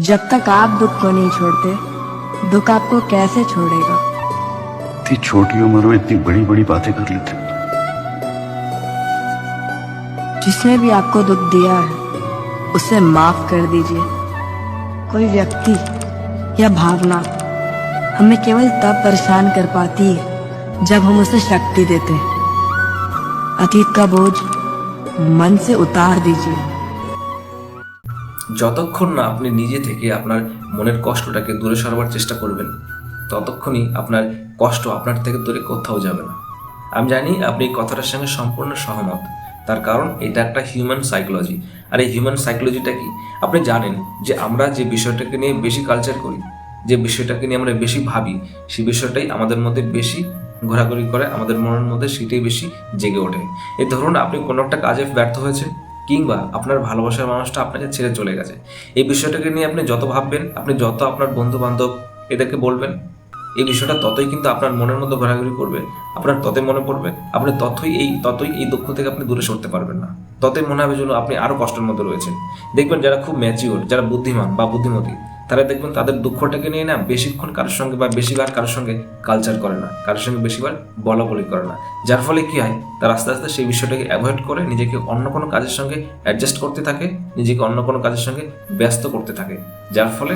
जब तक आप दुख को नहीं छोड़ते दुख आपको कैसे छोड़ेगा? इतनी छोटी उम्र में इतनी बड़ी बड़ी बातें कर लेते जिसने भी आपको दुख दिया है उसे माफ़ कर दीजिए। कोई व्यक्ति या भावना हमें केवल तब परेशान कर पाती है जब हम उसे शक्ति देते हैं। अतीत का बोझ मन से उतार दीजिए। যতক্ষণ না আপনি নিজে থেকে আপনার মনের কষ্টটাকে দূরে সরবার চেষ্টা করবেন, ততক্ষণই আপনার কষ্ট আপনার থেকে দূরে কোথাও যাবে না। আমি জানি আপনি এই কথাটার সঙ্গে সম্পূর্ণ সহমত। তার কারণ এটা একটা হিউম্যান সাইকোলজি আর এই হিউম্যান সাইকোলজিটা কি? আপনি জানেন যে আমরা যে বিষয়টাকে নিয়ে বেশি কালচার করি, যে বিষয়টাকে নিয়ে আমরা বেশি ভাবি সেই বিষয়টাই আমাদের মধ্যে বেশি ঘোরাঘুরি করে, আমাদের মনের মধ্যে সেটাই বেশি জেগে ওঠে। এই ধরুন আপনি কোনো একটা কাজে ব্যর্থ হয়েছে কিংবা আপনার ভালোবাসার মানুষটা আপনাকে ছেড়ে চলে গেছে। এই বিষয়টাকে নিয়ে আপনি যত ভাববেন, আপনি যত আপনার বন্ধু বান্ধব এদেরকে বলবেন, এই বিষয়টা ততই কিন্তু আপনার মনের মতো ঘোরাঘুরি করবে, আপনার ততই মনে পড়বে, আপনি ততই এই ততই এই দুঃখ থেকে আপনি দূরে সরতে পারবেন না। ততই মনে হবে যেন আপনি আরও কষ্টের মধ্যে রয়েছেন। দেখবেন যারা খুব ম্যাচিওর যারা বুদ্ধিমান বা বুদ্ধিমতী তারা দেখবেন তাদের দুঃখটাকে নিয়ে না বেশিক্ষণ কারোর সঙ্গে বা বেশিবার কারোর সঙ্গে কালচার করে না, কারোর সঙ্গে বেশিবার বলা বলি করে না। যার ফলে কি হয়? তারা আস্তে আস্তে সেই বিষয়টাকে অ্যাভয়েড করে নিজেকে অন্য কোনো কাজের সঙ্গে অ্যাডজাস্ট করতে থাকে, নিজেকে অন্য কোনো কাজের সঙ্গে ব্যস্ত করতে থাকে। যার ফলে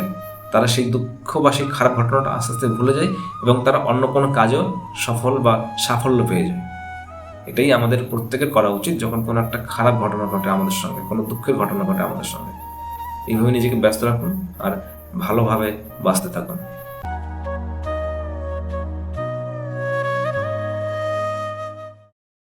তারা সেই দুঃখ বা সেই খারাপ ঘটনাটা আস্তে আস্তে ভুলে যায় এবং তারা অন্য কোনো কাজেও সফল বা সাফল্য পেয়ে যায়। এটাই আমাদের প্রত্যেকের করা উচিত যখন কোনো একটা খারাপ ঘটনা ঘটে আমাদের সঙ্গে, কোনো দুঃখের ঘটনা ঘটে আমাদের সঙ্গে। এইভাবে নিজেকে ব্যস্ত রাখুন আর ভালোভাবে বাঁচতে থাকুন।